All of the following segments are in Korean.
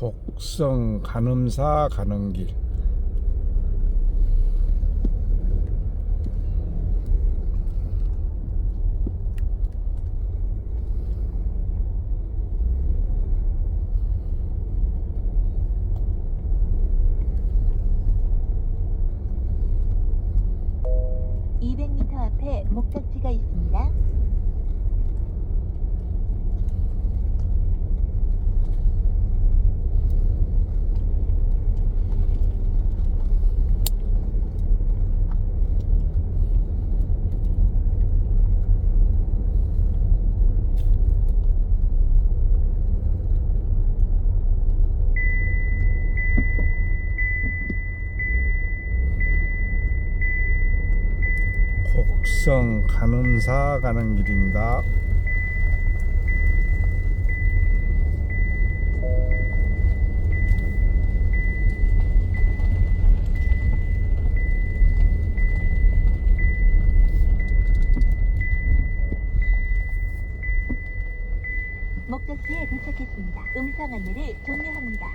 곡성 간음사 가는 길 이0 0 m 앞에 목적지가 있습니다. 곡성 간음사 가는 길입니다. 목적지에 도착했습니다. 음성 안내를 종료합니다.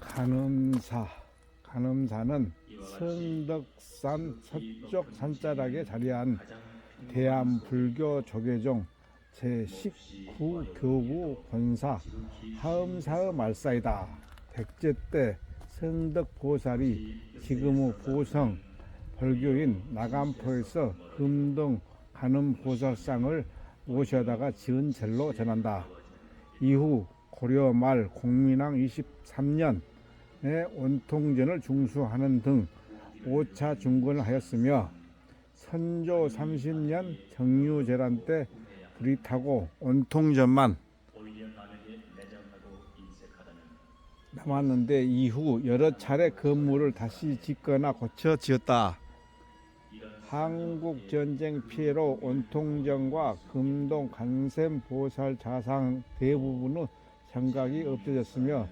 간음사 간음사는 성덕산 서쪽 산자락에 자리한 대한 불교 조계종 제19 교구 본사 하음사의 말사이다. 백제 때 성덕 보살이 지금의 보성 벌교인 나간포에서 금동 간음 보살상을 모셔다가 지은 절로 전한다. 이후 고려 말 공민왕 23년에 원통전을 중수하는 등 5차 중건을 하였으며 선조 30년 정유재란 때 불이 타고 원통전만 남았는데 이후 여러 차례 건물을 다시 짓거나 고쳐 지었다. 한국 전쟁 피해로 원통전과 금동 간샘 보살 자상 대부분의 장각이 없어졌으며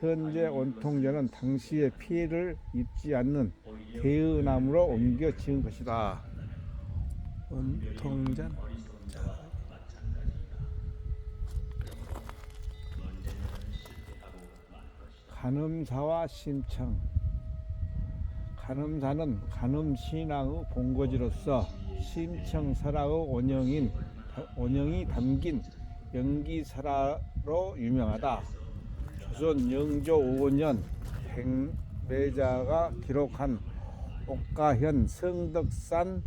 현재 원통전은 당시의 피해를 입지 않는 대의나무로 옮겨 지은 것이다. 원통전 간음사와 심청 간음사는 간음 신앙의 본거지로서 심청설화의 원형인 원형이 담긴 연기설화로 유명하다. 조선 영조 5년 백매자가 기록한 옥가현 성덕산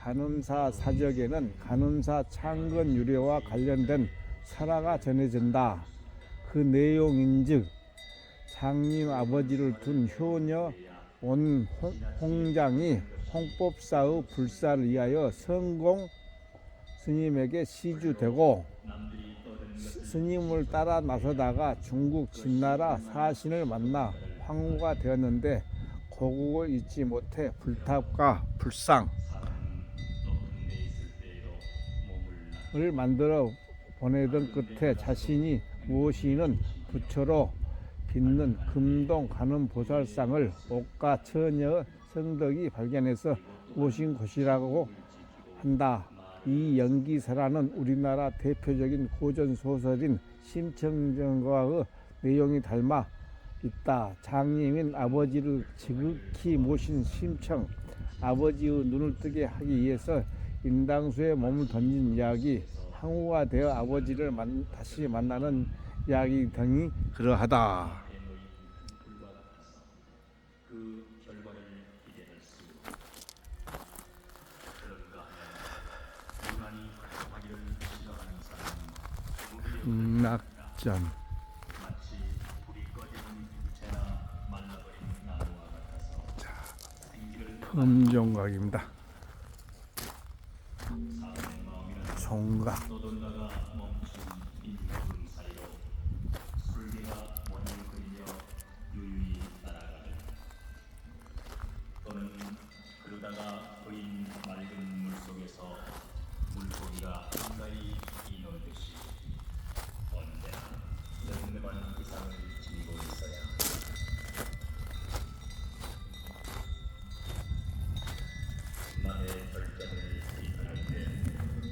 간음사 사적에는 간음사 창건 유래와 관련된 설화가 전해진다. 그 내용인즉 장님 아버지를 둔 효녀 온 홍- 홍장이 홍법사의 불사를 위하여 성공 스님에게 시주되고 스- 스님을 따라 나서다가 중국 진나라 사신을 만나 황후가 되었는데 고국을 잊지 못해 불탑과 불상을 만들어 보내던 끝에 자신이 무엇이는 부처로 빚는 금동 가는 보살상을 옥가 처녀 성덕이 발견해서 오신 곳이라고 한다. 이 연기사라는 우리나라 대표적인 고전 소설인 심청전과의 내용이 닮아 있다. 장님인 아버지를 지극히 모신 심청, 아버지의 눈을 뜨게 하기 위해서 인당수에 몸을 던진 이야기, 항우가 되어 아버지를 만- 다시 만나는 이야기 등이 그러하다. 그 결과를 기대할 수 그런가 하면 유난히 하기를 싫어하는 사람은 낙전. 마치 불이 꺼지는 유채나 말라버린 나무와 같아서 흠정각입니다. 총각 떠돌다가 멈춘 인구들 사이로 술개가 원을 그리며 유유히 따 속에서 물고기가 한가히 이놀듯이 100원 이상을 지니고 있어야 나의 결정을 비판할 때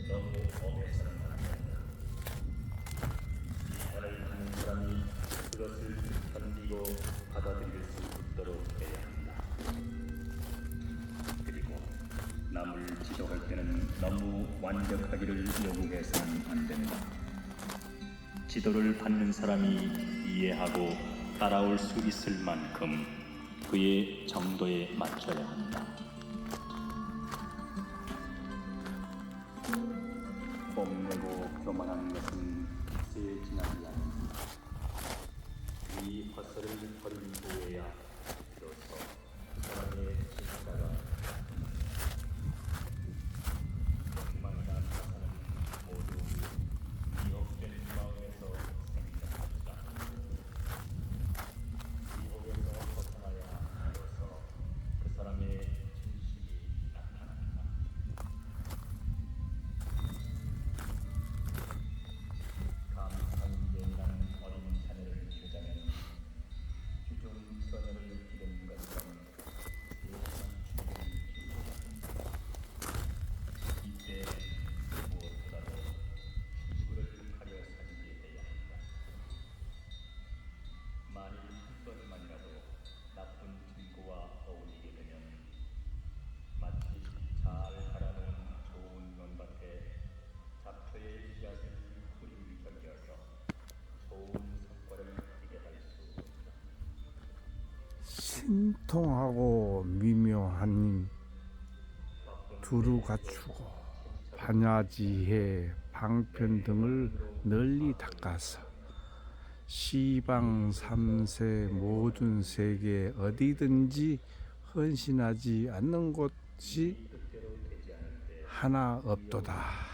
너무 엄해서는 안 된다. 비판을 하는 사람이 그것을 견디고 받아들일 수 있도록 해야 한다. 그리고 남을 지적할 때는 너무 완벽하기를 요구해서는 안 된다. 지도를 받는 사람이 이해하고 따라올 수 있을 만큼 그의 정도에 맞춰야 한다. 뽐내고 교만한 것은 새 지나지 않는다. 이 헛설을 버린 후에야 비로소 사람의 신통하고 미묘한 두루 갖추고 반야지혜 방편 등을 널리 닦아서 시방 삼세 모든 세계 어디든지 헌신하지 않는 곳이 하나 없도다.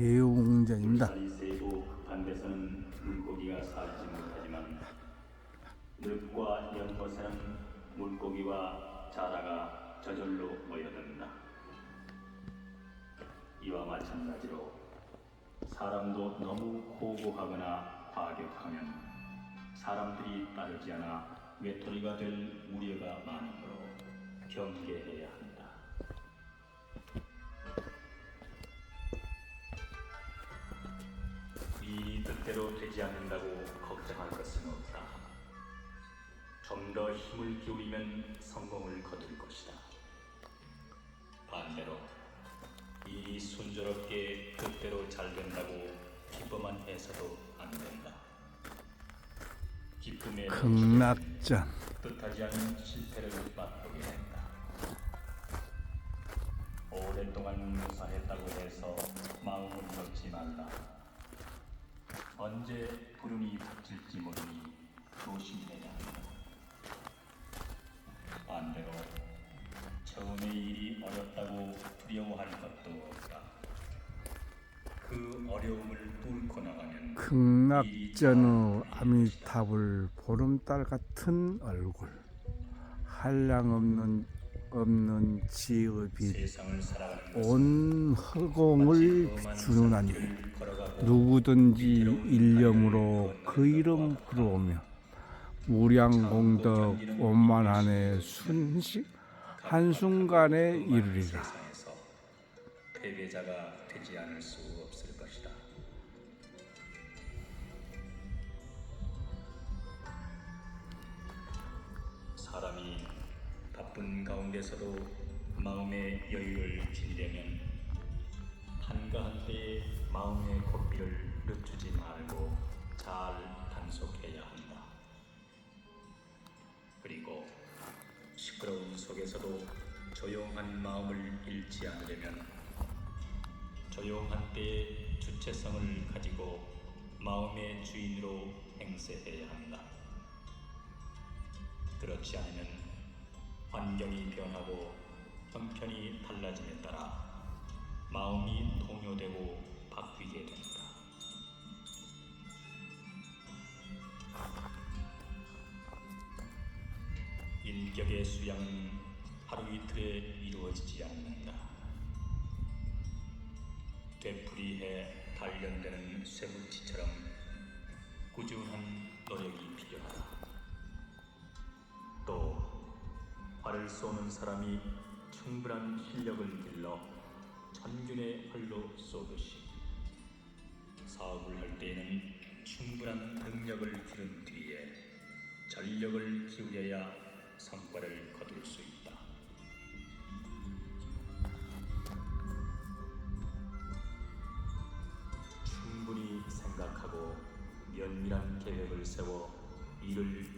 대웅전입니다. 늪과 연못에는 물고기와 자라가 저절로 모여든다. 이와 마찬가지로 사람도 너무 호고하거나 과격하면 사람들이 따르지 않아 외톨이가 될 우려가 많으므로 경계해야 한다. 이 뜻대로 되지 않는다고 걱정할 것은 없다. 좀 더 힘을 기울이면 성공을 거둘 것이다. 반대로 일이 순조롭게 뜻대로 잘 된다고 기뻐만 해서도 안 된다. 기쁨의 극락전 뜻하지 않은 실패를 맛보게 된다. 오랫동안 무사했다고 해서 마음을 놓지 말라. 언제 불운이 닥칠지 모르니 조심해야 한다. 반대로 처음에 일이 어렵다고 두려워할 것도 없다. 그 어려움을 뚫고 나가면 극락전의 아미타불 보름달 같은 얼굴 한량 없는 없는 지의 빛 온 허공을 길을 걸어가고 누구든지 일념으로 그 이름 부르오며 무량공덕 원만한의 순식 한순간에 이르리라 패배자가 되지 않을 수 없을 것이다. 사람이 바쁜 가운데서도 마음의 여유를 지니려면 한가한 때에 마음의 고 삐를 늦추지 말고 잘 단속해야 한다. 그리고 시끄러운 속에서도 조용한 마음을 잃지 않으려면 조용한 때의 주체성을 가지고 마음의 주인으로 행세해야 한다. 그렇지 않으면 환경이 변하고 형편이 달라짐에 따라 마음이 동요되고 바뀌게 된다. 인격의 수양은 하루 이틀에 이루어지지 않는다. 되풀이해 단련되는 쇠붙이처럼 꾸준한 노력이 필요하다. 또 활을 쏘는 사람이 충분한 실력을 길러 천균의 활로 쏘듯이 사업을 할 때에는 충분한 능력을 기른 뒤에 전력을 기울여야 성과를 거둘 수 있다. 충분히 생각하고 면밀한 계획을 세워 일을